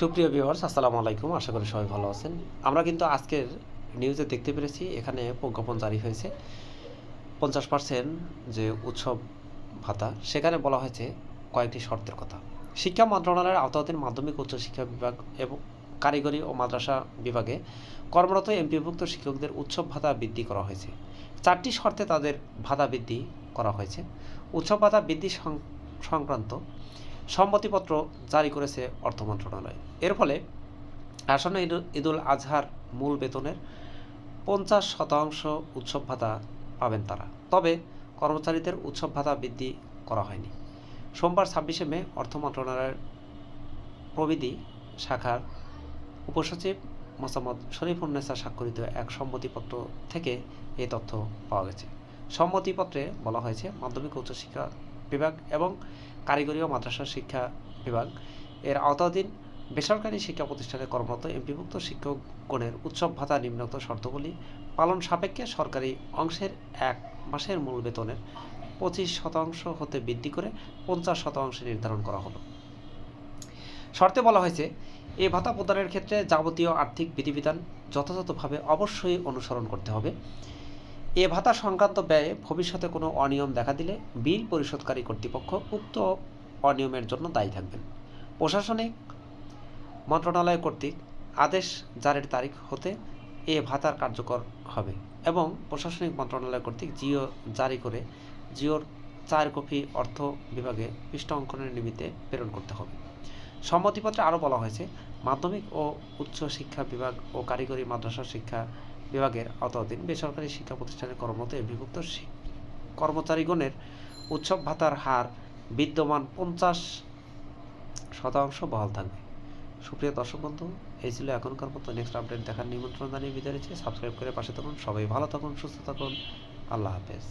সুপ্রিয় ভিউয়ার্স, আসসালামু আলাইকুম। আশা করি সবাই ভালো আছেন। আমরা কিন্তু আজকের নিউজে দেখতে পেরেছি, এখানে প্রজ্ঞাপন জারি হয়েছে। পঞ্চাশ পার্সেন্ট যে উৎসব ভাতা, সেখানে বলা হয়েছে কয়েকটি শর্তের কথা। শিক্ষা মন্ত্রণালয়ের আওতাধীন মাধ্যমিক উচ্চশিক্ষা বিভাগ এবং কারিগরি ও মাদ্রাসা বিভাগে কর্মরত এমপিভুক্ত শিক্ষকদের উৎসব ভাতা বৃদ্ধি করা হয়েছে। চারটি শর্তে তাদের ভাতা বৃদ্ধি করা হয়েছে। উৎসব ভাতা বৃদ্ধি সংক্রান্ত সম্মতিপত্র জারি করেছে অর্থ মন্ত্রণালয়। এর ফলে আসন্ন ঈদুল- আজহার মূল বেতনের পঞ্চাশ শতাংশ উৎসব ভাতা পাবেন তারা। তবে কর্মচারীদের উৎসব ভাতা বৃদ্ধি করা হয়নি। সোমবার ছাব্বিশে মে অর্থ মন্ত্রণালয়ের প্রবিধি শাখার উপসচিব মোসাম্মদ শরীফুন্নেসা স্বাক্ষরিত এক সম্মতিপত্র থেকে এই তথ্য পাওয়া গেছে। সম্মতিপত্রে বলা হয়েছে, মাধ্যমিক উচ্চশিক্ষা বিভাগ এবং কারিগরি ও মাদ্রাসা শিক্ষা বিভাগ। এর আওতাধীন বেসরকারি শিক্ষা প্রতিষ্ঠানে কর্মরত এমপিভুক্ত শিক্ষকগণের উৎসব ভাতা নিম্নোক্ত শর্তগুলি পালন সাপেক্ষে সরকারি অংশের এক মাসের মূল বেতনের পঁচিশ শতাংশ হতে বৃদ্ধি করে পঞ্চাশ শতাংশে নির্ধারণ করা হলো। শর্তে বলা হয়েছে এই ভাতা প্রদানের ক্ষেত্রে যাবতীয় আর্থিক বিধিবিধান যথাযথভাবে অবশ্যই অনুসরণ করতে হবে। এ ভাতা সংক্রান্ত ব্যয়ে ভবিষ্যতে কোনো অনিয়ম দেখা দিলে বিল পরিশোধকারী কর্তৃপক্ষ উক্ত অনিয়মের জন্য দায়ী থাকবেন। প্রশাসনিক মন্ত্রণালয় কর্তৃক আদেশ জারির তারিখ হতে এ ভাতার কার্যকর হবে এবং প্রশাসনিক মন্ত্রণালয় কর্তৃক জিও জারি করে জিওর চার কপি অর্থ বিভাগে পৃষ্ঠ অঙ্কনের নিমিত্তে প্রেরণ করতে হবে। সম্মতিপত্রে আরও বলা হয়েছে, মাধ্যমিক ও উচ্চ শিক্ষা বিভাগ ও কারিগরি মাদ্রাসা শিক্ষা বিভাগের আওতাধীন বেসরকারি শিক্ষা প্রতিষ্ঠানে কর্মরত বিভক্ত কর্মচারীগণের উৎসব ভাতার হার বিদ্যমান পঞ্চাশ শতাংশ বহাল থাকবে। সুপ্রিয় দর্শক বন্ধু, এই ছিল এখনকার মতো। নেক্সট আপডেট দেখার নিমন্ত্রণ জানিয়ে বিদায় সাবস্ক্রাইব করে পাশে থাকুন। সবাই ভালো থাকুন, সুস্থ থাকুন। আল্লাহ হাফেজ।